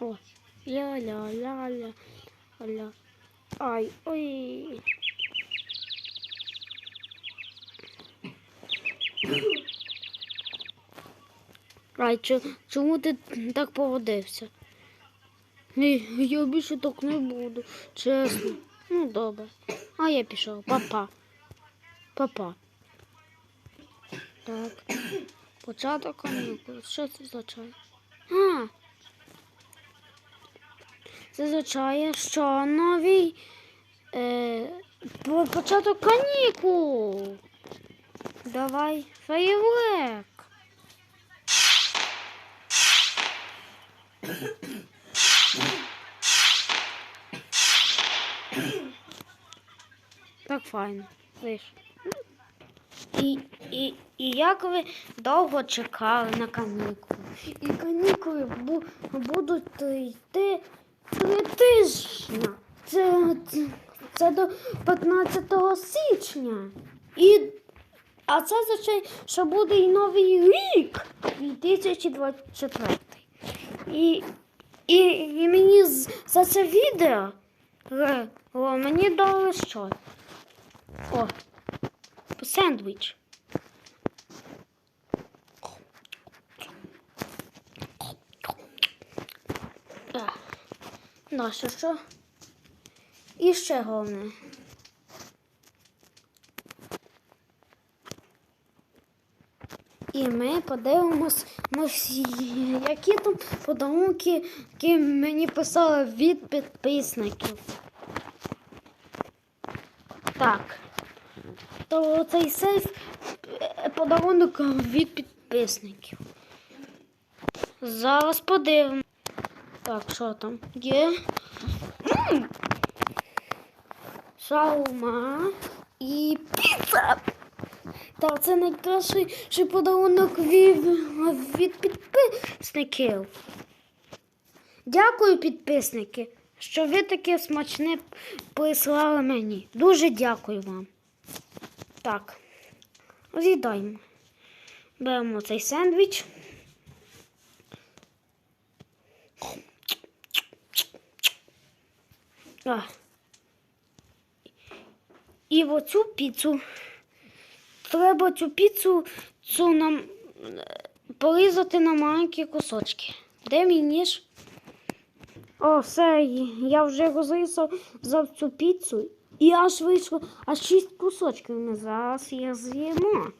О, ля-ля-ля-ля. Ля. Ай, ой. Ай, чо- чому ти так поводився? Ні, я більше так не буду, чесно. Ну, добре. А я пішов. Папа. Папа. Так. Початок канікул. Що це означає? А. Це означає, що новий е, початок канікул. Давай фейерверк. Так файно. Виш. І, і, і як ви довго чекали на канікули? І канікули бу, будуть йти тижня. Це, це, це до 15 січня. І, а це означає, що буде і новий рік 2024. І, і, і мені за це відео е, мені дали що? О, сендвіч. А, Що, що? І ще головне. І ми подивимось, ми всі, які там подарунки, які мені писали від підписників. Так. То цей сейф е, подарунок від підписників. Зараз подивимось. Так, що там є? М! Шаурма і піца. Так, це найкращий подарунок від, від підписників. Дякую, підписники, що ви таке смачне прислали мені. Дуже дякую вам. Так, з'їдаємо. Беремо цей сендвіч. А. І оцю піцу. Треба цю піцу цю нам е, порізати на маленькі кусочки. Де мій ніж? О, все, я вже розрізав за цю піцу і аж вийшло аж шість кусочків. Ми зараз їх з'їмо.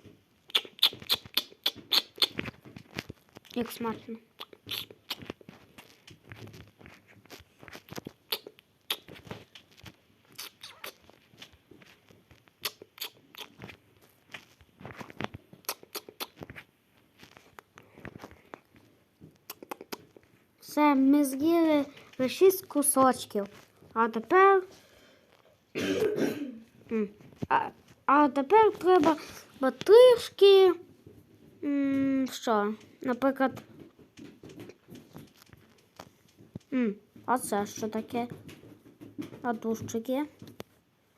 Як смачно. Все, ми з'їли лише шість кусочків. А тепер. А, а тепер треба бо трішки. Що? Наприклад. М, А це що таке? А дужчики.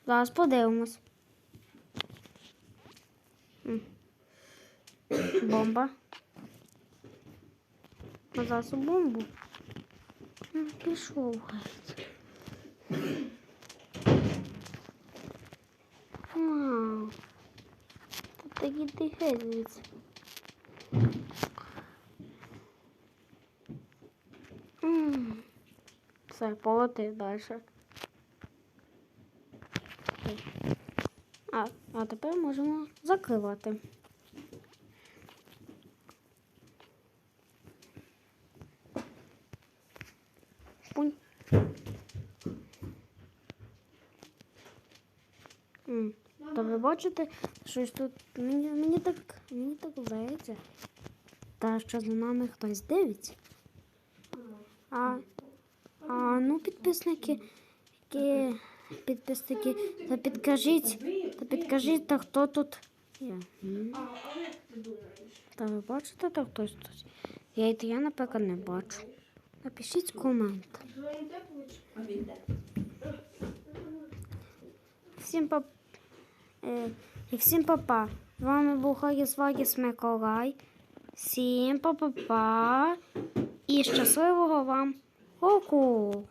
Зараз подивимось. Бомба. Зараз бомбу. Ну, Пішов. геть. Вау. Та такі ти геть звідси. Все, полети далі. А, а тепер можемо закривати. То ви бачите, щось тут мені, мені так мені так здається. Та що за нами хтось дивиться. А, а ну підписники, які підписники, та підкажіть, та підкажіть, та хто тут є. Та ви бачите, та хтось тут? Я, я, наприклад, не бачу. Напишіть комент. Всім пап... е, всім папа. З вами був Хагіс Вагіс Миколай. Всім па-па-па. І щасливого вам Ку-ку.